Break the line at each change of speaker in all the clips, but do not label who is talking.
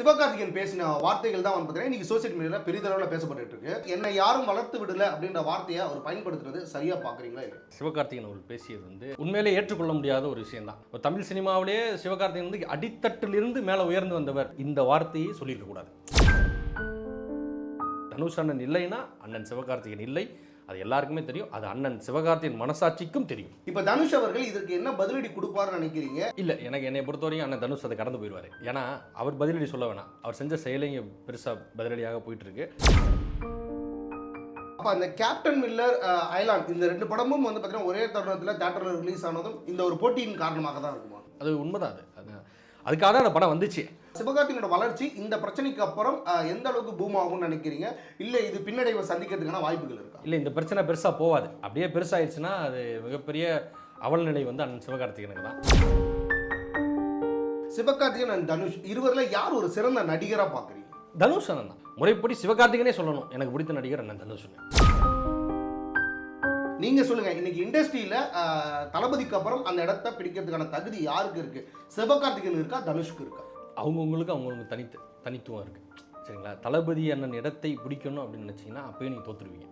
சிவகார்த்திகேயன் பேசின வார்த்தைகள் தான் வந்து பார்த்தீங்கன்னா இன்னைக்கு சோசியல் மீடியாவில் பெரிதளவில் பேசப்பட்டு இருக்கு. என்னை யாரும் வளர்த்து விடல அப்படின்ற வார்த்தையை அவர் பயன்படுத்துறது சரியா பாக்குறீங்களா இல்லை
சிவகார்த்திகேயன் அவர் பேசியது வந்து உண்மையிலே ஏற்றுக்கொள்ள முடியாத ஒரு விஷயம் தான். தமிழ் சினிமாவிலேயே சிவகார்த்திகேயன் வந்து அடித்தட்டிலிருந்து மேலே உயர்ந்து வந்தவர் இந்த வார்த்தையை சொல்லியிருக்க கூடாது. தனுஷ் அண்ணன் இல்லைன்னா அண்ணன் சிவகார்த்திகேயன் இல்லை. அது எல்லாருக்குமே தெரியும். அது அண்ணன் சிவகார்த்திகேயன் மனசாட்சிக்கும் தெரியும்.
இப்ப தனுஷ் அவர்கள் இதற்கு என்ன பதிலடி கொடுப்பாருன்னு நினைக்கிறீங்க?
இல்லை எனக்கு என்னை பொறுத்தவரையும் அண்ணன் தனுஷ் அதை கடந்து போயிடுவார். ஏன்னா அவர் பதிலடி சொல்ல வேணாம். அவர் செஞ்ச செயலே இங்கே பெருசாக பதிலடியாக போயிட்டு இருக்கு
அப்ப அந்த கேப்டன் மில்லர் அயலான் இந்த ரெண்டு படமும் வந்து பார்த்தீங்கன்னா ஒரே தருணத்தில் தேட்டரில் ரிலீஸ் ஆனதும் இந்த ஒரு போட்டியின் காரணமாக தான் இருக்குமா?
அது உண்மைதான் அது அதுக்காக தான் அந்த படம் வந்துச்சு.
சிவகார்த்திகனோட வளர்ச்சி இந்த பிரச்சனைக்கு அப்புறம் எந்த அளவுக்கு பூம் ஆகும்னு நினைக்கிறீங்க? இல்ல இது பின்னடைவை சந்திக்கிறதுக்கான வாய்ப்புகள் இருக்கா?
இல்லை இந்த பிரச்சனை பெருசாக போகாது அப்படியே பெருசாகிடுச்சுன்னா அது மிகப்பெரிய அவல் நிலை வந்து அண்ணன் சிவகார்த்திகேயனுக்கு தான்.
சிவகார்த்திகன் அண்ட் தனுஷ் இருவர்ல யார் ஒரு சிறந்த நடிகரா பாக்குறீங்க
தனுஷ் அண்ணன் தான். முறைப்படி சிவகார்த்திகனே சொல்லணும். எனக்கு பிடித்த நடிகர் அண்ணன் தனுஷ்
நீங்க சொல்லுங்க இன்னைக்கு இண்டஸ்ட்ரியில தளபதிக்கு அப்புறம் அந்த இடத்த பிடிக்கிறதுக்கான தகுதி யாருக்கு இருக்கு? சிவகார்த்திகன் இருக்கா தனுஷ்க்கு இருக்கா?
அவங்கவுங்களுக்கு அவங்கவுங்க தனித்து தனித்துவம் இருக்குது சரிங்களா? தளபதி அண்ணன் இடத்தை பிடிக்கணும் அப்படின்னு நினச்சிங்கன்னா அப்பயே நீங்கள் தோத்துருவீங்க.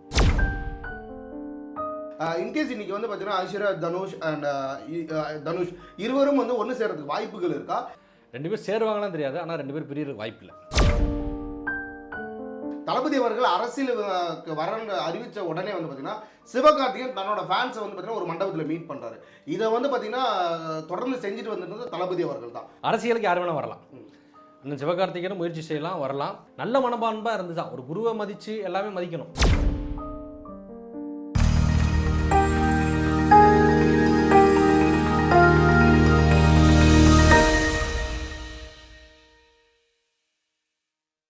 இன்கேஸ் இன்னைக்கு வந்து பார்த்தீங்கன்னா ஐஸ்வர்யா தனுஷ் அண்ட் தனுஷ் இருவரும் வந்து ஒன்று சேர்றதுக்கு வாய்ப்புகள் இருக்கா?
ரெண்டு பேர் சேருவாங்களாம் தெரியாது ஆனால் ரெண்டு பேர் பிரியறதுக்கு வாய்ப்பு இல்லை.
தளபதி அவர்கள் அரசியலுக்கு வரன்னு அறிவித்த உடனே வந்து பார்த்தீங்கன்னா சிவகார்த்திகன் தன்னோட ஃபேன்ஸை வந்து பார்த்தீங்கன்னா ஒரு மண்டபத்தில் மீட் பண்ணுறாரு இதை வந்து பார்த்தீங்கன்னா தொடர்ந்து செஞ்சுட்டு வந்துருந்தது தளபதி அவர்கள் தான்.
அரசியலுக்கு யார் வேணால் வரலாம். அண்ணன் சிவகார்த்திகனும் முயற்சி செய்யலாம் வரலாம். நல்ல மனப்பான்பாக இருந்துதான். ஒரு குருவை மதித்து எல்லாமே மதிக்கணும்.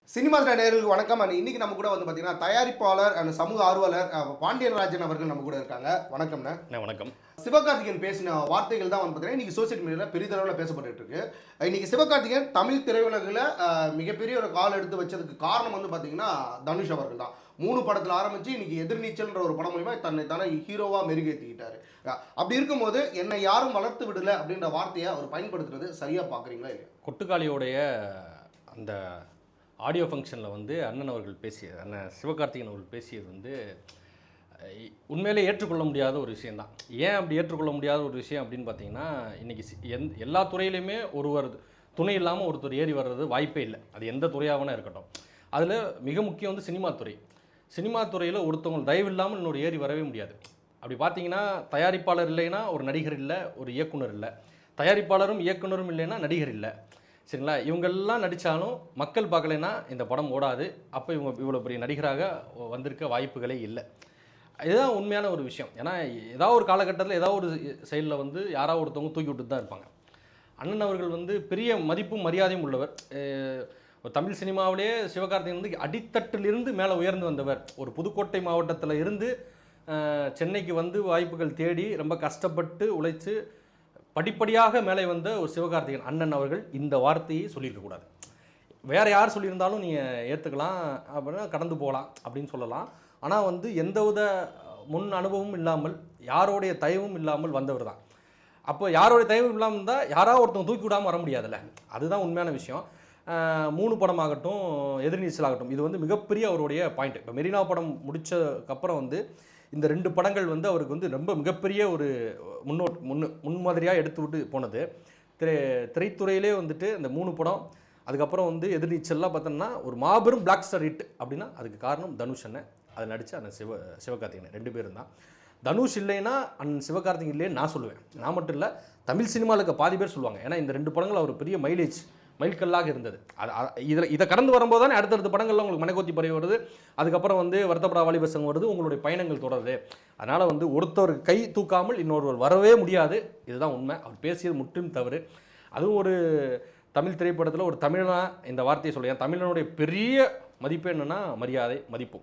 சினிமா ஸ்டார் நேயர்களுக்கு வணக்கம். அண்ட் இன்னைக்கு நம்ம கூட வந்து பார்த்தீங்கன்னா தயாரிப்பாளர் அண்ட் சமூக ஆர்வலர் அஹ், பாண்டியன் ராஜன் அவர்கள் நம்ம கூட இருக்காங்க. வணக்கம்ண்ணே.
வணக்கம்.
சிவகார்த்திகேயன் பேசின வார்த்தைகள் தான் வந்து பார்த்தீங்கன்னா இன்னைக்கு சோசியல் மீடியாவில் பெரிதளவில் பேசப்பட்டு இருக்கு. இன்னைக்கு சிவகார்த்திகேயன் தமிழ் திரையுலகில் மிகப்பெரிய ஒரு கால் எடுத்து வச்சதுக்கு காரணம் வந்து பார்த்தீங்கன்னா தனுஷ் அவர்கள் தான். மூணு படத்தில் ஆரம்பிச்சு இன்னைக்கு எதிர்நீச்சல்ன்ற ஒரு படம் மூலியமா தன்னை தானே ஹீரோவாக மெருகேற்றிக்கிட்டாரு அப்படி இருக்கும்போது என்னை யாரும் வளர்த்து விடல அப்படின்ற வார்த்தையை அவர் பயன்படுத்துறது சரியா பார்க்குறீங்களா இல்லையா?
கொட்டுக்காளியோடைய அந்த ஆடியோ ஃபங்க்ஷனில் வந்து அண்ணன் அவர்கள் பேசியது அண்ணன் சிவகார்த்திகேயன் அவர்கள் பேசியது வந்து உண்மையிலே ஏற்றுக்கொள்ள முடியாத ஒரு விஷயந்தான் ஏன் அப்படி ஏற்றுக்கொள்ள முடியாத ஒரு விஷயம் அப்படின்னு பார்த்தீங்கன்னா இன்றைக்கி எந் எல்லா துறையிலையுமே ஒருவர் துணை இல்லாமல் ஒருத்தர் ஏறி வர்றது வாய்ப்பே இல்லை. அது எந்த துறையாகனா இருக்கட்டும். அதில் மிக முக்கியம் வந்து சினிமா துறை. சினிமா துறையில் ஒருத்தவங்க தயவு இல்லாமல் இன்னொரு ஏறி வரவே முடியாது. அப்படி பார்த்தீங்கன்னா தயாரிப்பாளர் இல்லைன்னா ஒரு நடிகர் இல்லை ஒரு இயக்குனர் இல்லை. தயாரிப்பாளரும் இயக்குனரும் இல்லைன்னா நடிகர் இல்லை. சரிங்களா? இவங்கெல்லாம் நடித்தாலும் மக்கள் பார்க்கலைன்னா இந்த படம் ஓடாது. அப்போ இவங்க இவ்வளோ பெரிய நடிகராக வந்திருக்க வாய்ப்புகளே இல்லை. இதுதான் உண்மையான ஒரு விஷயம். ஏன்னா ஏதாவது ஒரு காலகட்டத்தில் ஏதாவது ஒரு செயலில் வந்து யாராவது ஒருத்தவங்க தூக்கி விட்டுட்டு தான் இருப்பாங்க. அண்ணன் அவர்கள் வந்து பெரிய மதிப்பும் மரியாதையும் உள்ளவர். ஒரு தமிழ் சினிமாவிலேயே சிவகார்த்திகன் வந்து அடித்தட்டிலிருந்து மேலே உயர்ந்து வந்தவர். ஒரு புதுக்கோட்டை மாவட்டத்தில் இருந்து சென்னைக்கு வந்து வாய்ப்புகள் தேடி ரொம்ப கஷ்டப்பட்டு உழைச்சு படிப்படியாக மேலே வந்த ஒரு சிவகார்த்திகேயன் அண்ணன் அவர்கள் இந்த வார்த்தையை சொல்லியிருக்கக்கூடாது வேறு யார் சொல்லியிருந்தாலும் நீங்கள் ஏற்றுக்கலாம் அப்படின்னா கடந்து போகலாம் அப்படின்னு சொல்லலாம். ஆனால் வந்து எந்தவித முன் அனுபவமும் இல்லாமல் யாரோடைய தயவும் இல்லாமல் வந்தவர் தான். அப்போ யாரோடைய தயவும் இல்லாமல் இருந்தால் யாராவது ஒருத்தவங்க தூக்கி விடாமல் வர முடியாதுல்ல. அதுதான் உண்மையான விஷயம். மூணு படமாகட்டும் எதிர்நீச்சல் ஆகட்டும் இது வந்து மிகப்பெரிய அவருடைய பாயிண்ட் இப்போ மெரினா படம் முடிச்சதுக்கப்புறம் வந்து இந்த ரெண்டு படங்கள் வந்து அவருக்கு வந்து ரொம்ப மிகப்பெரிய ஒரு முன்னோட் முன்னு முன்மாதிரியாக எடுத்து விட்டு போனது. திரை திரைத்துறையிலே வந்துட்டு இந்த மூணு படம் அதுக்கப்புறம் வந்து எதிர்நீச்சல்லாம் பார்த்தோம்னா ஒரு மாபெரும் பிளாக் ஸ்டார் ஹிட் அப்படின்னா அதுக்கு காரணம் தனுஷ் அண்ணன். அதில் நடித்த அந்த சிவ சிவகார்த்திகேயன் ரெண்டு பேரும் தான். தனுஷ் இல்லைன்னா அண்ணன் சிவகார்த்திகேயன் இல்லைன்னு நான் சொல்லுவேன். நான் மட்டும் இல்லை தமிழ் சினிமாவில் இருக்க பாதி பேர் சொல்லுவாங்க. ஏன்னா இந்த ரெண்டு படங்கள் அவர் பெரிய மைலேஜ் மைல்கல்லாக இருந்தது. அது இதில் இதை கடந்து வரும்போது தானே அடுத்தடுத்த படங்களில் உங்களுக்கு மனைக்கோத்தி பறவை வருது. அதுக்கப்புறம் வந்து வருத்தப்படா வாலிபசங்க வருது உங்களுடைய பயணங்கள் தொடருது. அதனால் வந்து ஒருத்தர் கை தூக்காமல் இன்னொருவர் வரவே முடியாது. இதுதான் உண்மை. அவர் பேசியது முற்றிலும் தவறு. அதுவும் ஒரு தமிழ் திரைப்படத்தில் ஒரு தமிழனா இந்த வார்த்தையை சொல்லுவேன் தமிழனுடைய பெரிய மதிப்பு என்னன்னா மரியாதை மதிப்பும்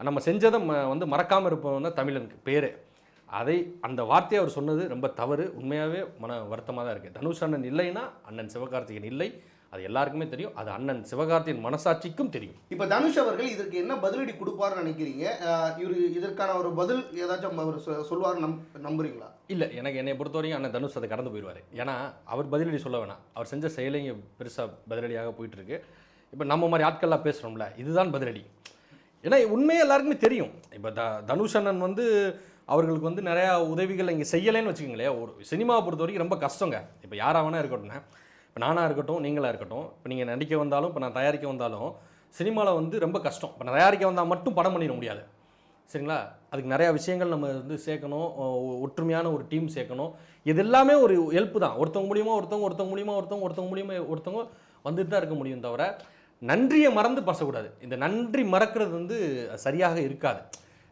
நம்ம செஞ்சதை ம- வந்து மறக்காமல் இருப்பவன் தான் தமிழனுக்கு பேர். அதை அந்த வார்த்தையை அவர் சொன்னது ரொம்ப தவறு. உண்மையாகவே மன வருத்தமாக தான் இருக்குது தனுஷ் அண்ணன் இல்லைன்னா அண்ணன் சிவகார்த்திகேயன் இல்லை. அது எல்லாருக்குமே தெரியும். அது அண்ணன் சிவகார்த்திகேயன் மனசாட்சிக்கும் தெரியும்.
இப்போ தனுஷ் அவர்கள் இதற்கு என்ன பதிலடி கொடுப்பாருன்னு நினைக்கிறீங்க? இவரு இதற்கான ஒரு பதில் ஏதாச்சும் அவர் சொ- சொல்லுவாரு நம் நம்புறீங்களா?
இல்லை எனக்கு என்னை பொறுத்தவரைக்கும் அண்ணன் தனுஷ் அதை கடந்து போயிடுவார். ஏன்னா அவர் பதிலடி சொல்ல வேணாம். அவர் செஞ்ச செயலே இங்கே பெருசாக பதிலடியாக போயிட்டு இருக்கு இப்போ நம்ம மாதிரி ஆட்கள்லாம் பேசுகிறோம்ல இதுதான் பதிலடி. ஏன்னா உண்மையே எல்லாருக்குமே தெரியும். இப்போ த தனுஷ் அண்ணன் வந்து அவர்களுக்கு வந்து நிறையா உதவிகள் இங்கே செய்யலைன்னு வச்சுக்கோங்களேன். ஒரு சினிமாவை பொறுத்த வரைக்கும் ரொம்ப கஷ்டங்க. இப்போ யாராக வேணா இருக்கட்டும்ண்ணே இப்போ நானாக இருக்கட்டும் நீங்களாக இருக்கட்டும் இப்போ நீங்கள் நடிக்க வந்தாலும் இப்போ நான் தயாரிக்க வந்தாலும் சினிமாவில் வந்து ரொம்ப கஷ்டம். இப்போ நான் தயாரிக்க வந்தால் மட்டும் படம் பண்ணிட முடியாது. சரிங்களா? அதுக்கு நிறையா விஷயங்கள் நம்ம வந்து சேர்க்கணும் ஒற்றுமையான ஒரு டீம் சேர்க்கணும். இது எல்லாமே ஒரு ஹெல்ப்பு தான். ஒருத்தவங்க மூலியமாக ஒருத்தவங்க ஒருத்தவங்க மூலியமாக ஒருத்தவங்க ஒருத்தவங்க மூலியமாக ஒருத்தவங்க வந்துட்டு தான் இருக்க முடியும் தவிர நன்றியை மறந்து பேசக்கூடாது இந்த நன்றி மறக்கிறது வந்து சரியாக இருக்காது.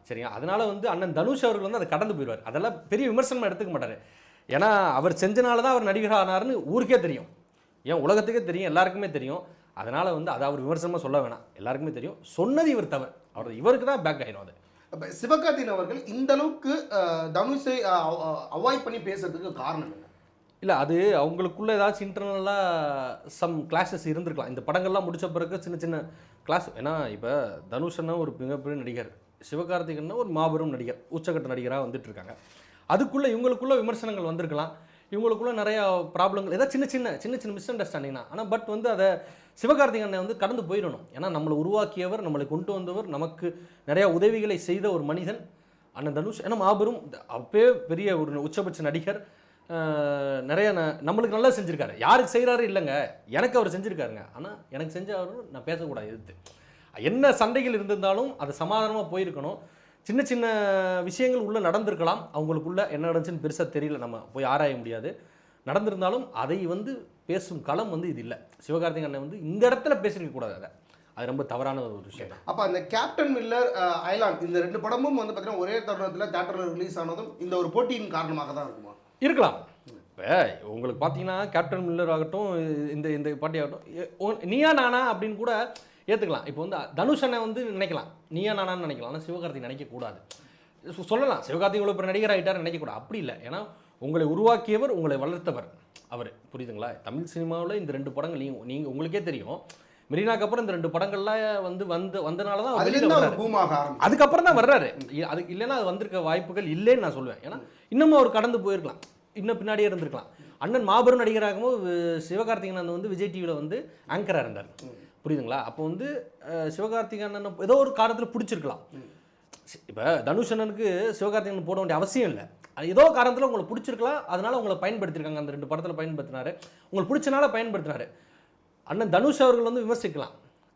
சரியா? அதனால் வந்து அண்ணன் தனுஷ் அவர்கள் வந்து அதை கடந்து போயிடுவார். அதெல்லாம் பெரிய விமர்சனமாக எடுத்துக்க மாட்டார். ஏன்னா அவர் செஞ்சனால தான் அவர் நடிகர் ஆனார்னு ஊருக்கே தெரியும். ஏன் உலகத்துக்கே தெரியும் எல்லாருக்குமே தெரியும். அதனால வந்து அதை அவர் விமர்சனமாக சொல்ல வேணாம். எல்லாருக்குமே தெரியும். சொன்னது இவர் தவறு. அவர் இவருக்கு தான் பேக் ஆயிடும் அது.
சிவகார்த்திகேயன் அவர்கள் இந்த அளவுக்கு தனுஷை அவாய்ட் பண்ணி பேசுறதுக்கு காரணம் என்ன?
இல்லை அது அவங்களுக்குள்ள ஏதாச்சும் இன்டர்னலாக சம் கிளாஸஸ் இருந்திருக்கலாம். இந்த படங்கள்லாம் முடிச்ச பிறகு சின்ன சின்ன கிளாஸ் ஏன்னா இப்போ தனுஷ் அண்ணா ஒரு மிகப்பெரிய நடிகர். சிவகார்த்திகன்னா ஒரு மாபெரும் நடிகர். உச்சக்கட்ட நடிகராக வந்துட்டு இருக்காங்க. அதுக்குள்ளே இவங்களுக்குள்ள விமர்சனங்கள் வந்திருக்கலாம். இவங்களுக்குள்ள நிறைய ப்ராப்ளங்கள் ஏதாவது சின்ன சின்ன சின்ன சின்ன மிஸ் அண்டர்ஸ்டாண்டிங் தான் ஆனால் பட் வந்து அதை சிவகார்த்திகேயனை வந்து கடந்து போயிடணும். ஏன்னா நம்மளை உருவாக்கியவர் நம்மளை கொண்டு வந்தவர் நமக்கு நிறையா உதவிகளை செய்த ஒரு மனிதன் அண்ணன் தனுஷ். ஏன்னா மாபெரும் அப்பயே பெரிய ஒரு உச்சபட்ச நடிகர். நிறைய ந- நம்மளுக்கு நல்லா செஞ்சுருக்காரு. யாருக்கு செய்கிறாரு இல்லைங்க. எனக்கு அவர் செஞ்சுருக்காருங்க. ஆனால் எனக்கு செஞ்ச அவரும் நான் பேசக்கூடாது. எதிர்த்து. என்ன சண்டைகள் இருந்திருந்தாலும் அது சமாதானமாக போயிருக்கணும். சின்ன சின்ன விஷயங்கள் உள்ளே நடந்திருக்கலாம். அவங்களுக்குள்ள என்ன நடந்துச்சுன்னு பெருசாக தெரியல. நம்ம போய் ஆராய முடியாது. நடந்திருந்தாலும் அதை வந்து பேசும் களம் வந்து இது இல்லை. சிவகார்த்திகேயன் அண்ணன் வந்து இந்த இடத்துல பேசியிருக்க கூடாது அதை. அது ரொம்ப தவறான ஒரு விஷயம்.
அப்ப அந்த கேப்டன் மில்லர் அயலான் இந்த ரெண்டு படமும் வந்து பார்த்தீங்கன்னா ஒரே தருணத்தில் தேட்டரில் ரிலீஸ் ஆனதும் இந்த ஒரு போட்டியின் காரணமாக தான் இருக்குமா?
இருக்கலாம். இப்போ உங்களுக்கு பார்த்தீங்கன்னா கேப்டன் மில்லர் ஆகட்டும் இந்த இந்த பாட்டி ஆகட்டும் நீயா நானா அப்படின்னு கூட ஏற்றுக்கலாம் இப்போ வந்து தனுஷ் அண்ணன் வந்து நினைக்கலாம். நீயா நானான்னு நினைக்கலாம். ஆனால் சிவகார்த்திக் நினைக்கக்கூடாது. சொல்லலாம். சிவகார்த்திக் இவ்வளோ பெரிய நடிகர் ஆகிட்டார் நினைக்கக்கூடாது. அப்படி இல்லை. ஏன்னா உங்களை உருவாக்கியவர் உங்களை வளர்த்தவர் அவர். புரியுதுங்களா? தமிழ் சினிமாவில் இந்த ரெண்டு படங்கள் நீங்கள் நீங்கள் உங்களுக்கே தெரியும். மெரினாக்கு அப்புறம் இந்த ரெண்டு படங்கள்லாம் வந்து வந்து வந்தனால தான் அதுக்கப்புறம் தான் வர்றாரு. அது இல்லைன்னா அது வந்திருக்க வாய்ப்புகள் இல்லைன்னு நான் சொல்லுவேன். ஏன்னா இன்னமும் அவர் கடந்து போயிருக்கலாம். இன்னும் பின்னாடியே இருந்திருக்கலாம். அண்ணன் மாபெரும் நடிகராகவும் சிவகார்த்திகேயன் வந்து விஜய் டிவியில் வந்து ஆங்கராக இருந்தார். புரியுதுங்களா? அப்போ வந்து சிவகார்த்திக் அண்ணன் ஏதோ ஒரு காரணத்தில் பிடிச்சிருக்கலாம். இப்போ தனுஷ் அண்ணனுக்கு சிவகார்த்திகேயன் போட வேண்டிய அவசியம் இல்லை. அது ஏதோ காரணத்தில் உங்களை பிடிச்சிருக்கலாம். அதனால உங்களை பயன்படுத்தியிருக்காங்க அந்த ரெண்டு படத்தில் பயன்படுத்தினாரு. உங்களுக்கு பிடிச்சனால பயன்படுத்தினாரு. அண்ணன் தனுஷ் அவர்கள் வந்து விமர்சிக்கலாம்.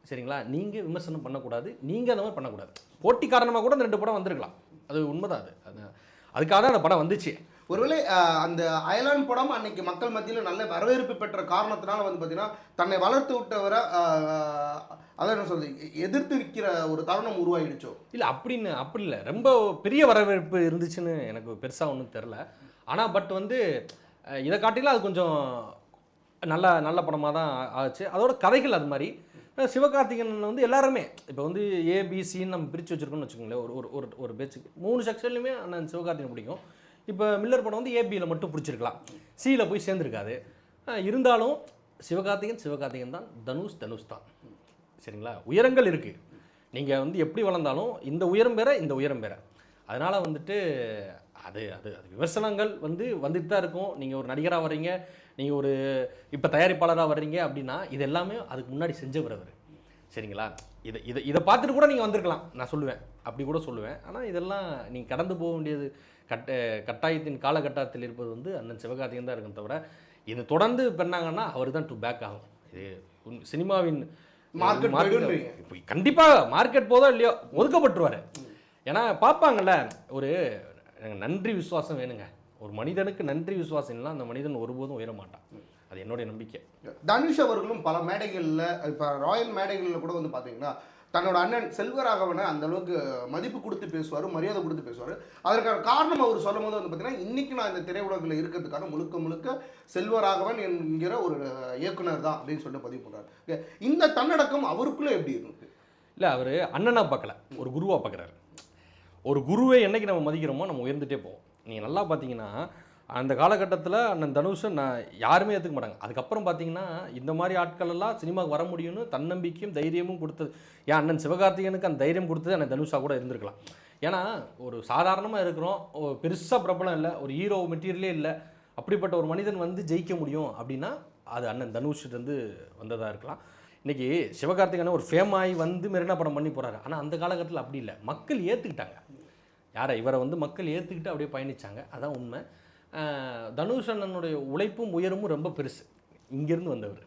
சரிங்களா? நீங்கள் விமர்சனம் பண்ணக்கூடாது. நீங்கள் அந்த மாதிரி பண்ணக்கூடாது. போட்டி காரணமாக கூட அந்த ரெண்டு படம் வந்திருக்கலாம். அது உண்மைதான் அது. அது அதுக்காக தான் அந்த படம் வந்துச்சு.
ஒருவேளை அந்த அயலான் படம் அன்னைக்கு மக்கள் மத்தியில் நல்ல வரவேற்பு பெற்ற காரணத்தினால வந்து பார்த்தீங்கன்னா தன்னை வளர்த்து விட்டவரை அதான் என்ன சொல்றது எதிர்த்து நிற்கிற ஒரு தருணம் உருவாயிடுச்சோ?
இல்லை அப்படின்னு அப்படி இல்லை. ரொம்ப பெரிய வரவேற்பு இருந்துச்சுன்னு எனக்கு பெருசாக ஒன்றும் தெரில ஆனால் பட் வந்து இதை காட்டிலும் அது கொஞ்சம் நல்ல நல்ல படமாக தான் ஆச்சு. அதோட கதைகள் அது மாதிரி. சிவகார்த்திகேயன் வந்து எல்லாருமே இப்போ வந்து ஏபிசின்னு நம்ம பிரித்து வச்சுருக்கோம்னு வச்சுக்கோங்களேன் ஒரு ஒரு ஒரு ஒரு பேச்சுக்கு. மூணு செக்ஷன்லையுமே அண்ணன் சிவகார்த்திகேயன் பிடிக்கும். இப்போ மில்லர் படம் வந்து ஏபியில் மட்டும் பிடிச்சிருக்கலாம். சியில் போய் சேர்ந்துருக்காது. இருந்தாலும் சிவகார்த்திகன் சிவகார்த்திகேயன் தான் தனுஷ் தனுஷ் தான். சரிங்களா? உயரங்கள் இருக்குது நீங்கள் வந்து எப்படி வளர்ந்தாலும் இந்த உயரம் பெற இந்த உயரம் பெற அதனால் வந்துட்டு அது அது அது விமர்சனங்கள் வந்து வந்துட்டு தான் இருக்கும். நீங்கள் ஒரு நடிகராக வர்றீங்க நீங்கள் ஒரு இப்போ தயாரிப்பாளராக வர்றீங்க அப்படின்னா இது எல்லாமே அதுக்கு முன்னாடி செஞ்சவர் அவர். சரிங்களா? இதை இதை இதை பார்த்துட்டு கூட நீங்கள் வந்திருக்கலாம். நான் சொல்லுவேன். அப்படி கூட சொல்லுவேன். ஆனால் இதெல்லாம் நீங்கள் கடந்து போக வேண்டியது கட்ட கட்டாயத்தின் காலகட்டத்தில் இருப்பது வந்து அண்ணன் சிவகார்த்திகேயன் தான் இருக்கும் தவிர இது தொடர்ந்து பண்ணாங்கன்னா அவர் தான் டு பேக் ஆகும். இது சினிமாவின். இப்போ கண்டிப்பாக மார்க்கெட் போதோ இல்லையோ ஒதுக்கப்பட்டுருவார். ஏன்னா பார்ப்பாங்கல்ல ஒரு எனக்கு நன்றி விசுவாசம் வேணுங்க. ஒரு மனிதனுக்கு நன்றி விசுவாசம் இல்லைன்னா அந்த மனிதன் ஒருபோதும் உயர மாட்டான். அது என்னுடைய நம்பிக்கை.
தனுஷ் அவர்களும் பல மேடைகளில் இப்போ ராயல் மேடைகளில் கூட வந்து பார்த்தீங்கன்னா தன்னோட அண்ணன் செல்வராகவனை அந்த அளவுக்கு மதிப்பு கொடுத்து பேசுவார் மரியாதை கொடுத்து பேசுவார். அதற்கான காரணம் அவர் சொல்லும் போது வந்து பார்த்தீங்கன்னா இன்னைக்கு நான் இந்த திரையுலகில் இருக்கிறதுக்கான முழுக்க முழுக்க செல்வராகவன் என்கிற ஒரு இயக்குனர் தான் அப்படின்னு சொல்லிட்டு பதிவு பண்ணுறாரு இந்த தன்னடக்கம் அவருக்குள்ளே எப்படி இருக்கு?
இல்லை அவர் அண்ணனா பார்க்கல ஒரு குருவாக பார்க்குறாரு ஒரு குருவை என்னைக்கு நம்ம மதிக்கிறோமோ நம்ம உயர்ந்துட்டே போவோம். நீங்கள் நல்லா பார்த்தீங்கன்னா அந்த காலகட்டத்தில் அண்ணன் தனுஷை நான் யாருமே ஏற்றுக்க மாட்டாங்க. அதுக்கப்புறம் பார்த்தீங்கன்னா இந்த மாதிரி ஆட்கள் எல்லாம் சினிமாவுக்கு வர முடியும்னு தன்னம்பிக்கையும் தைரியமும் கொடுத்தது. ஏன் அண்ணன் சிவகார்த்திகேயனுக்கு அந்த தைரியம் கொடுத்தது அண்ணன் தனுஷாக கூட இருந்திருக்கலாம். ஏன்னா ஒரு சாதாரணமாக இருக்கிறோம் பெருசாக பிரபலம் இல்லை ஒரு ஹீரோ மெட்டீரியலே இல்லை. அப்படிப்பட்ட ஒரு மனிதன் வந்து ஜெயிக்க முடியும் அப்படின்னா அது அண்ணன் தனுஷ்கிட்டருந்து வந்ததாக இருக்கலாம். இன்றைக்கி சிவகார்த்திகேயன் ஒரு ஃபேம் ஆகி வந்து மெரினா படம் பண்ணி போகிறாரு ஆனால் அந்த காலகட்டத்தில் அப்படி இல்லை. மக்கள் ஏற்றுக்கிட்டாங்க யாரை? இவரை வந்து மக்கள் ஏற்றுக்கிட்டு அப்படியே பயணிச்சாங்க. அதான் உண்மை. தனுஷ் அண்ணனுடைய உழைப்பும் உயரமும் ரொம்ப பெருசு. இங்கேருந்து வந்தவர்.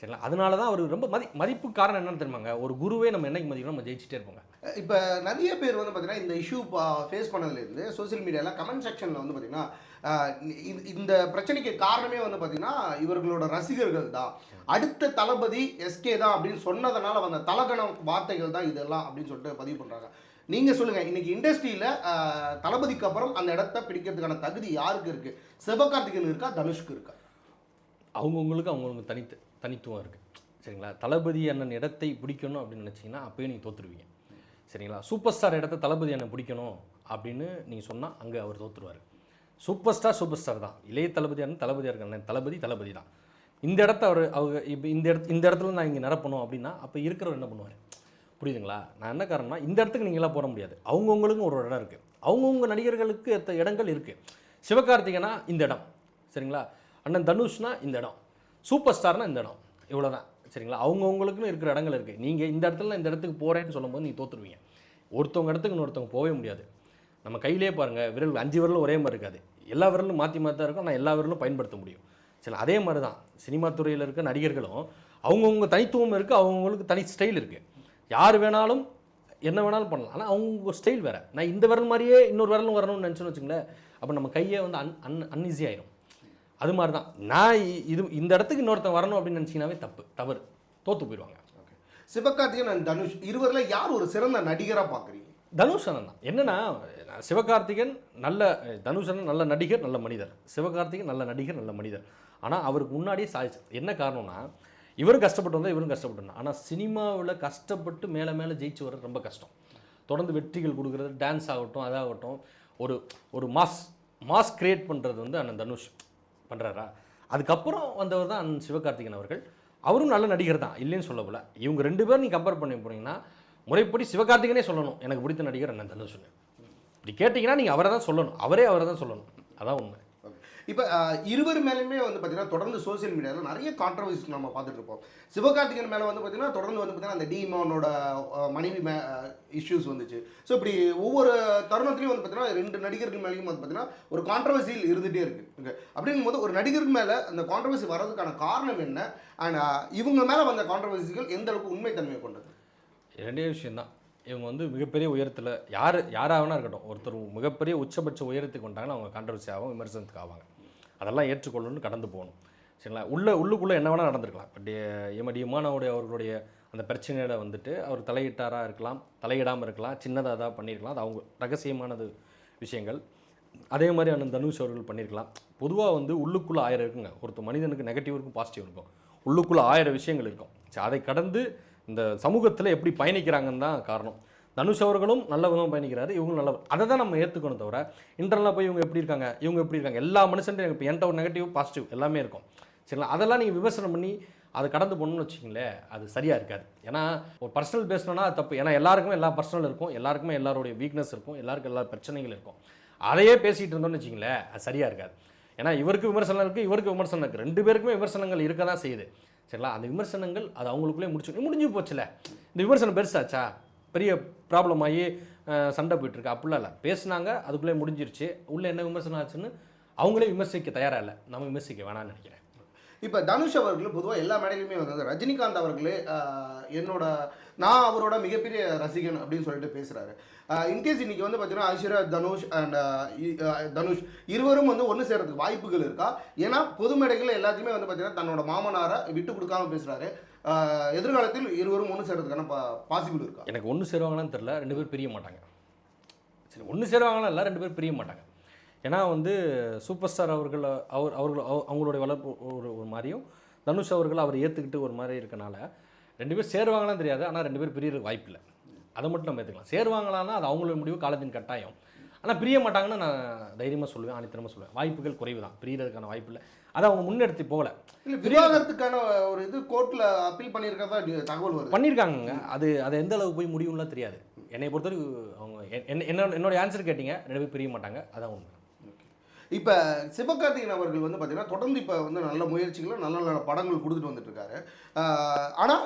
சரிங்களா? அதனால தான் அவர் ரொம்ப மதி மதிப்பு காரணம் என்னன்னு தெரியுமாங்க? ஒரு குருவே நம்ம என்னைக்கு மதிக்கணும் நம்ம ஜெயிச்சிட்டே இருப்போங்க.
இப்போ நிறைய பேர் வந்து பார்த்தீங்கன்னா இந்த இஷ்யூ ஃபேஸ் பண்ணதுலேருந்து சோஷியல் மீடியாவில் கமெண்ட் செக்ஷனில் வந்து பார்த்தீங்கன்னா இந்த- பிரச்சனைக்கு காரணமே வந்து பார்த்தீங்கன்னா இவர்களோட ரசிகர்கள் தான். அடுத்த தளபதி எஸ்கே தான் அப்படின்னு சொன்னதுனால வந்த தலகணம் வார்த்தைகள் தான் இதெல்லாம் அப்படின்னு சொல்லிட்டு பதிவு பண்ணுறாங்க நீங்கள் சொல்லுங்கள் இன்னைக்கு இண்டஸ்ட்ரியில் தளபதிக்கு அப்புறம் அந்த இடத்த பிடிக்கிறதுக்கான தகுதி யாருக்கு இருக்குது சிவகார்த்திகேயன் இருக்கா தனுஷ்க்கு இருக்கா?
அவங்கவுங்களுக்கு அவங்கவுங்க தனித்து தனித்துவம் இருக்குது சரிங்களா? தளபதி அண்ணன் இடத்தை பிடிக்கணும் அப்படின்னு நினச்சிங்கன்னா அப்போயே நீங்கள் தோற்றுருவீங்க சரிங்களா? சூப்பர் ஸ்டார் இடத்த தளபதி அண்ணன் பிடிக்கணும் அப்படின்னு நீங்கள் சொன்னால் அங்கே அவர் தோற்றுருவார் சூப்பர் ஸ்டார் சூப்பர் ஸ்டார் தான். இளைய தளபதி அண்ணன் தளபதியாக இருக்க தளபதி தளபதி தான். இந்த இடத்த அவர் அவங்க இப்போ இந்த இடத்து இந்த இடத்துல நான் இங்கே நிரப்பணும் அப்படின்னா அப்போ இருக்கிறவர் என்ன பண்ணுவார்? புரியுதுங்களா? நான் என்ன காரணம்னா இந்த இடத்துக்கு நீங்களாம் போட முடியாது. அவங்கவுங்களுக்கும் ஒரு இடம் இருக்குது அவங்கவுங்க நடிகர்களுக்கு ஏற்ற இடங்கள் இருக்குது சிவகார்த்திகனா இந்த இடம். சரிங்களா? அண்ணன் தனுஷ்னா இந்த இடம். சூப்பர் ஸ்டார்னா இந்த இடம். இவ்வளோ தான் சரிங்களா? அவங்கவுங்களுக்குன்னு இருக்கிற இடங்கள் இருக்குது நீங்கள் இந்த இடத்துல இந்த இடத்துக்கு போகிறேன்னு சொல்லும்போது நீங்கள் தோற்றுருவீங்க ஒருத்தவங்க இடத்துக்கு இன்னொருத்தவங்க போகவே முடியாது. நம்ம கையிலே பாருங்கள் விரல் அஞ்சு விரலும் ஒரே மாதிரி இருக்காது. எல்லா விரலும் மாற்றி மாற்றி தான் இருக்கும். ஆனால் எல்லா விரலும் பயன்படுத்த முடியும். சரி அதே மாதிரி தான் சினிமா துறையில் இருக்க நடிகர்களும் அவங்கவுங்க தனித்துவம் இருக்குது அவங்கவுங்களுக்கு தனி ஸ்டைல் இருக்குது யார் வேணாலும் என்ன வேணாலும் பண்ணலாம். ஆனால் அவங்க ஸ்டைல் வேறு. நான் இந்த விரல் மாதிரியே இன்னொரு விரலும் வரணும்னு நினச்சோன்னு வச்சுங்களேன் அப்போ நம்ம கையே வந்து அன் அன் அன்ஈஸி ஆயிரும். அது மாதிரி தான் நான் இது இந்த இடத்துக்கு இன்னொருத்தன் வரணும் அப்படின்னு நினச்சிங்கனாவே தப்பு தவறு. தோற்று போயிடுவாங்க.
சிவகார்த்திகேயன் and தனுஷ் இருவரில் யார் ஒரு சிறந்த நடிகராக பார்க்குறீங்க
தனுஷ் அண்ணன் தான். என்னன்னா சிவகார்த்திகேயன் நல்ல தனுஷ் அண்ணன் நல்ல நடிகர் நல்ல மனிதர். சிவகார்த்திகேயன் நல்ல நடிகர் நல்ல மனிதர். ஆனால் அவருக்கு முன்னாடியே சாதிச்சு என்ன காரணம்னா இவரும் கஷ்டப்பட்டு வந்தால் இவரும் கஷ்டப்பட்டு ஆனால் சினிமாவில் கஷ்டப்பட்டு மேலே மேலே ஜெயிச்சு வர ரொம்ப கஷ்டம். தொடர்ந்து வெற்றிகள் கொடுக்குறது டான்ஸ் ஆகட்டும் அதாகட்டும் ஒரு ஒரு மாஸ் மாஸ் கிரியேட் பண்ணுறது வந்து அண்ணன் தனுஷ் பண்ணுறாரா அதுக்கப்புறம் வந்தவர் தான் அண்ணன் சிவகார்த்திகேயன் அவர்கள். அவரும் நல்ல நடிகர் தான் இல்லைன்னு சொல்ல போல. இவங்க ரெண்டு பேரும் நீ கம்பேர் பண்ணி போனீங்கன்னா முறைப்படி சிவகார்த்திகனே சொல்லணும் எனக்கு பிடித்த நடிகர் அண்ணன் தனுஷ்னு. இப்படி கேட்டிங்கன்னா நீங்கள் அவரை தான் சொல்லணும் அவரே அவரை தான் சொல்லணும். அதான் உண்மை.
இப்போ இருவர் மேலேயுமே வந்து பார்த்தீங்கன்னா தொடர்ந்து சோஷியல் மீடியாவில் நிறைய கான்ட்ரவர்சிஸ் நம்ம பார்த்துட்டு இருப்போம். சிவகார்த்திகேயன் மேலே வந்து பார்த்தீங்கன்னா தொடர்ந்து வந்து பார்த்தீங்கன்னா அந்த டிமோனோட மனைவி மே இஷ்யூஸ் வந்துச்சு. ஸோ இப்படி ஒவ்வொரு தருணத்துலையும் வந்து பார்த்தீங்கன்னா ரெண்டு நடிகர்கள் மேலேயும் வந்து பார்த்தீங்கன்னா ஒரு கான்ட்ரவர்சியில் இருந்துகிட்டே இருக்குது ஓகே. அப்படிங்கும்போது ஒரு நடிகருக்கு மேலே அந்த கான்ட்ரவர்சி வர்றதுக்கான காரணம் என்ன? அண்ட் இவங்க மேலே வந்த கான்ட்ரவர்சிகள் எந்த அளவுக்கு உண்மைத்தன்மை கொண்டது?
ரெண்டே விஷயம்தான். இவங்க வந்து மிகப்பெரிய உயரத்தில் யார் யாராகனா இருக்கட்டும் ஒருத்தர் மிகப்பெரிய உச்சபட்ச உயரத்துக்கு வந்தாங்கன்னா அவங்க கான்ட்ரவர்சி ஆகும் விமர்சனத்துக்கு ஆவாங்க. அதெல்லாம் ஏற்றுக்கொள்ளணும்னு கடந்து போகணும். சரிங்களா? உள்ள உள்ளுக்குள்ளே என்ன வேணால் நடந்திருக்கலாம். பட் டி எம அவர்களுடைய அந்த பிரச்சனையில் வந்துட்டு அவர் தலையிட்டாராக இருக்கலாம் தலையிடாமல் இருக்கலாம் சின்னதாக தான் பண்ணியிருக்கலாம் அது அவங்க ரகசியமானது விஷயங்கள். அதே மாதிரி அண்ணன் தனுஷ் அவர்கள் பண்ணியிருக்கலாம் பொதுவாக வந்து உள்ளுக்குள்ளே ஆயிரம் இருக்குங்க. ஒருத்தர் மனிதனுக்கு நெகட்டிவ் இருக்கும் பாசிட்டிவ் இருக்கும். உள்ளுக்குள்ளே ஆயிரம் விஷயங்கள் இருக்கும். சரி அதை கடந்து இந்த சமூகத்தில் எப்படி பயணிக்கிறாங்கன்னு தான் காரணம். தனுஷ் அவர்களும் நல்ல விதமாக பயணிக்கிறாரு இவங்களும் நல்ல அதை தான் நம்ம ஏற்றுக்கணும் தவிர இன்டர்னலாக போய் இவங்க எப்படி இருக்காங்க இவங்க எப்படி இருக்காங்க எல்லா மனுஷன்ட்டும் இப்போ என்கிட்ட ஒரு நெகட்டிவ் பாசிட்டிவ் எல்லாமே இருக்கும். சரிங்களா? அதெல்லாம் நீங்கள் விமர்சனம் பண்ணி அதை கடந்து போகணும்னு வச்சிங்களேன் அது சரியாக இருக்காது. ஏன்னா ஒரு பர்சனல் பேசணும்னா அது தப்பு. ஏன்னா எல்லாருக்குமே எல்லா பர்சனல் இருக்கும் எல்லாருக்குமே எல்லாருடைய வீக்னஸ் இருக்கும் எல்லாருக்கும் எல்லா பிரச்சனைகள் இருக்கும். அதையே பேசிகிட்டு இருந்தோம்னு வச்சிங்களேன் அது சரியாக இருக்காது. ஏன்னா இவருக்கு விமர்சனம் இருக்குது இவருக்கு விமர்சனம் இருக்குது ரெண்டு பேருக்குமே விமர்சனங்கள் இருக்க தான் செய்யுது. சரிங்களா? அந்த விமர்சனங்கள் அது அவங்களுக்குள்ளே முடிச்சு முடிஞ்சு போச்சுல. இந்த விமர்சனம் பெருசாச்சா? பெரிய ப்ராப்ளம் ஆகி சண்டை போயிட்டுருக்கு. அப்படிலாம் இல்லை. பேசுனாங்க அதுக்குள்ளே முடிஞ்சிருச்சு. உள்ளே என்ன விமர்சனம் ஆச்சுன்னு அவங்களே விமர்சிக்க தயாராக இல்லை. நம்ம விமர்சிக்க வேணாம்னு நினைக்கிறேன்.
இப்போ தனுஷ் அவர்கள் பொதுவாக எல்லா மேடையிலுமே வந்து ரஜினிகாந்த் அவர்களே என்னோட நான் அவரோட மிகப்பெரிய ரசிகன் அப்படின்னு சொல்லிட்டு பேசுகிறாரு இன்கேஸ் இன்னைக்கு வந்து பார்த்தீங்கன்னா ஐஸ்வர்யா தனுஷ் அண்ட் தனுஷ் இருவரும் வந்து ஒன்று சேர்கிறதுக்கு வாய்ப்புகள் இருக்கா? ஏன்னா பொது மேடைகளில் எல்லாத்தையுமே வந்து பார்த்தீங்கன்னா தன்னோட மாமனாரை விட்டு கொடுக்காம பேசுகிறாரு எதிர்காலத்தில் இருவரும் ஒன்று சேர்கிறதுக்கான பாசிபிள் இருக்கா?
எனக்கு ஒன்று சேருவாங்களான்னு தெரில ரெண்டு பேர் பிரிய மாட்டாங்க. சரி ஒன்று சேருவாங்களா இல்லை ரெண்டு பேர் பிரிய மாட்டாங்க. ஏன்னா வந்து சூப்பர் ஸ்டார் அவர்கள் அவர் அவர்கள் அவ- அவங்களுடைய வளர்ப்பு ஒரு ஒரு மாதிரியும் தனுஷ் அவர்கள் அவர் ஏற்றுக்கிட்டு ஒரு மாதிரி இருக்கனால ரெண்டு பேர் சேருவாங்களான்னு தெரியாது ஆனால் ரெண்டு பேர் பிரியறதுக்கு வாய்ப்பு இல்லை. அதை மட்டும் நம்ம ஏற்றுக்கலாம் சேருவாங்களான்னா அது அவங்களோட முடிவு காலத்தின் கட்டாயம். ஆனால் பிரிய மாட்டாங்கன்னு நான் தைரியமாக சொல்லுவேன் ஆணித்தரமாக சொல்லுவேன். வாய்ப்புகள் குறைவு தான் பிரியறதுக்கான வாய்ப்பு இல்லை. அதை அவங்க முன்னெடுத்து போகல.
இல்லை விவாகரத்துக்கான ஒரு இது கோர்ட்டில் அப்பீல் பண்ணியிருக்கிறதா தகவல் வருது?
பண்ணியிருக்காங்க அது அது எந்த அளவுக்கு போய் முடியும்லாம் தெரியாது. என்னை பொறுத்தவரைக்கும் அவங்க என்- என்ன- என்னோட என்னோட ஆன்சர் கேட்டிங்க. ரெண்டு பேர் பிரிய மாட்டாங்க. அதான் உண்மை.
இப்போ சிவகார்த்திகேயன் அவர்கள் வந்து பார்த்தீங்கன்னா தொடர்ந்து இப்போ வந்து நல்ல முயற்சிகளும் நல்ல நல்ல படங்கள் கொடுத்துட்டு வந்துட்டுருக்காரு. ஆனால்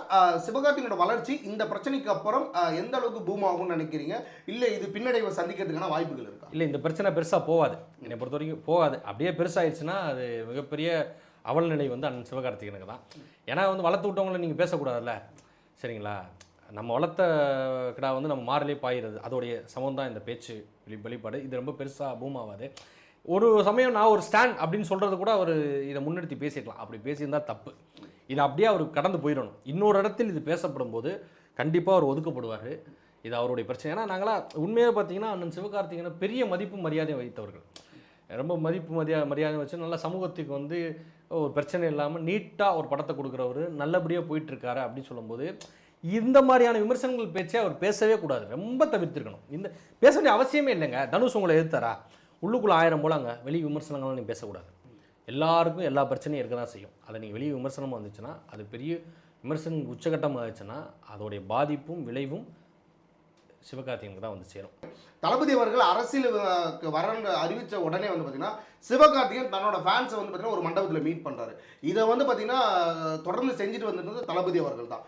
சிவகார்த்திகேயனோட வளர்ச்சி இந்த பிரச்சனைக்கு அப்புறம் எந்த அளவுக்கு பூம் ஆகும்னு நினைக்கிறீங்க? இல்லை இது பின்னடைவை சந்திக்கிறதுக்கான வாய்ப்புகள் இருக்கா?
இல்லை இந்த பிரச்சனை பெருசாக போகாது என்னை பொறுத்த வரைக்கும் போகாது. அப்படியே பெருசாகிடுச்சுன்னா அது மிகப்பெரிய அவல் நிலை வந்து அண்ணன் சிவகார்த்திகேயனுக்கு தான். ஏன்னா வந்து வளர்த்து விட்டவங்கள நீங்கள் பேசக்கூடாதுல்ல? சரிங்களா? நம்ம வளர்த்த கிடா வந்து நம்ம மாறிலே பாயிறது. அதோடைய சமம் தான் இந்த பேச்சு வெளி வெளிப்பாடு. இது ரொம்ப பெருசாக பூம் ஆகாது ஒரு சமயம் நான் ஒரு ஸ்டாண்ட் அப்படின்னு சொல்கிறது கூட அவர் இதை முன்னிறுத்தி பேசிக்கலாம் அப்படி பேசியிருந்தா தப்பு. இது அப்படியே அவர் கடந்து போயிடணும். இன்னொரு இடத்தில் இது பேசப்படும் போது கண்டிப்பாக அவர் ஒதுக்கப்படுவார். இது அவருடைய பிரச்சனை. ஏன்னா நாங்களாம் உண்மையாக பார்த்தீங்கன்னா அண்ணன் சிவகார்த்திகனை பெரிய மதிப்பு மரியாதை வைத்தவர்கள். ரொம்ப மதிப்பு மரியா மரியாதை வச்சு நல்ல சமூகத்துக்கு வந்து ஒரு பிரச்சனை இல்லாமல் நீட்டாக ஒரு படத்தை கொடுக்குறவர் நல்லபடியாக போயிட்டுருக்காரு அப்படின்னு சொல்லும்போது இந்த மாதிரியான விமர்சனங்கள் பேச்சே அவர் பேசவே கூடாது. ரொம்ப தவிர்த்திருக்கணும். இந்த பேச வேண்டிய அவசியமே இல்லைங்க. தனுஷ் உங்களை எதிர்த்தாரா? உள்ளுக்குள்ளே ஆயிரம் போலாங்க. வெளி விமர்சனங்கள்லாம் நீங்கள் பேசக்கூடாது. எல்லாருக்கும் எல்லா பிரச்சனையும் இருக்க தான் செய்யும். அதை நீங்கள் வெளியே விமர்சனமாக வந்துச்சுன்னா அது பெரிய விமர்சனம் உச்சகட்டமாக ஆச்சுன்னா அதோடைய பாதிப்பும் விளைவும் சிவகார்த்திகனுக்கு தான் வந்து சேரும்.
தளபதி அவர்கள் அரசியலுக்கு வரன்னு அறிவித்த உடனே வந்து பார்த்தீங்கன்னா சிவகார்த்திகேயன் தன்னோட ஃபேன்ஸை வந்து பார்த்தீங்கன்னா ஒரு மண்டபத்தில் மீட் பண்ணுறாரு இதை வந்து பார்த்தீங்கன்னா தொடர்ந்து செஞ்சுட்டு வந்துட்டு தளபதி அவர்கள் தான்.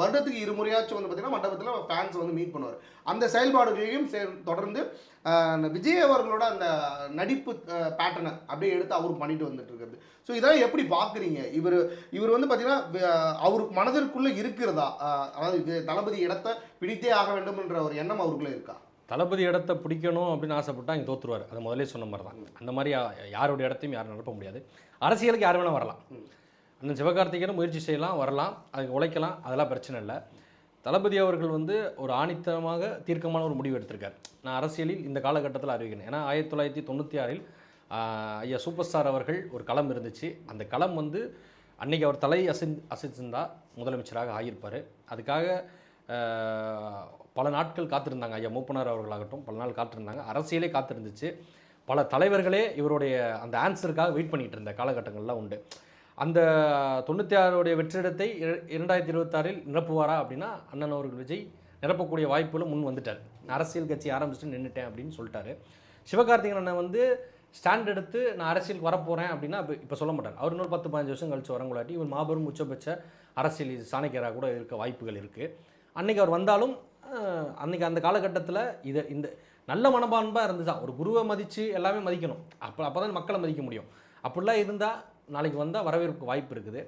வருடத்துக்கு இருமுறையாச்சும் வந்து பார்த்தீங்கன்னா மண்டபத்தில் ஃபேன்ஸ் வந்து மீட் பண்ணுவார். அந்த செயல்பாடுகளையும் தொடர்ந்து விஜய் அவர்களோட அந்த நடிப்பு பேட்டர்னை அப்படியே எடுத்து அவர் பண்ணிட்டு வந்துட்டு இருக்கிறது ஸோ இதெல்லாம் எப்படி பார்க்குறீங்க இவர் இவர் வந்து பார்த்தீங்கன்னா அவருக்கு மனதிற்குள்ளே இருக்கிறதா? அதாவது இது தளபதி இடத்தை பிடித்தே ஆக வேண்டும்ன்ற ஒரு எண்ணம் அவருக்குள்ளே இருக்கா?
தளபதி இடத்த பிடிக்கணும் அப்படின்னு ஆசைப்பட்டா இங்கே தோத்துருவார். அது முதல்ல சொன்ன மாதிரி தான் அந்த மாதிரி யாரோட இடத்தையும் யாரும் நிரப்ப முடியாது. அரசியலுக்கு யார் வேணால் வரலாம். அந்த சிவகார்த்திகேயன் முயற்சி செய்யலாம் வரலாம் அதுக்கு உழைக்கலாம் அதெல்லாம் பிரச்சனை இல்லை. தளபதி அவர்கள் வந்து ஒரு ஆணித்தனமாக தீர்க்கமான ஒரு முடிவு எடுத்திருக்கார். நான் அரசியலில் இந்த காலகட்டத்தில் அறிவிக்கிறேன். ஏன்னா ஆயிரத்தி தொள்ளாயிரத்தி தொண்ணூற்றி ஆறில் ஐயா சூப்பர் ஸ்டார் அவர்கள் ஒரு களம் இருந்துச்சு. அந்த களம் வந்து அன்னைக்கு அவர் தலை அசைந் அசைச்சிருந்தா முதலமைச்சராக ஆகியிருப்பார். அதுக்காக பல நாட்கள் காத்திருந்தாங்க. ஐயா மூப்பனார் அவர்களாகட்டும் பல நாள் காத்திருந்தாங்க. அரசியலே காத்திருந்துச்சு. பல தலைவர்களே இவருடைய அந்த ஆன்சருக்காக வெயிட் பண்ணிகிட்டு இருந்த காலகட்டங்கள்லாம் உண்டு. அந்த தொண்ணூற்றி ஆறுடைய வெற்றிடத்தை இர- இரண்டாயிரத்தி இருபத்தாறில் நிரப்புவாரா அப்படின்னா அண்ணன் அவர்கள் விஜய் நிரப்பக்கூடிய வாய்ப்புகளும் முன் வந்துட்டார். அரசியல் கட்சி ஆரம்பிச்சுட்டு நின்றுட்டேன் அப்படின்னு சொல்லிட்டாரு. சிவகார்த்திகன் அண்ணன் வந்து ஸ்டாண்ட் எடுத்து நான் அரசியலுக்கு வரப்போகிறேன் அப்படின்னா இப்போ இப்போ சொல்ல மாட்டார். அவர் இன்னொரு பத்து பதினஞ்சு வருஷம் கழிச்சு வரங்களாட்டி இவர் மாபெரும் உச்சபட்ச அரசியல் சாணக்கியராக கூட இருக்க வாய்ப்புகள் இருக்குது அன்னைக்கு அவர் வந்தாலும் அன்றைக்கி அன்னைக்கு அந்த காலகட்டத்தில் இதை இந்த நல்ல மனப்பான்பாக இருந்துச்சா? ஒரு குருவை மதித்து எல்லாமே மதிக்கணும். அப்போ அப்போ தான் மக்களை மதிக்க முடியும். அப்படிலாம் இருந்தால் நாளைக்கு வந்தால் வரவேற்புக்கு வாய்ப்பு இருக்குது.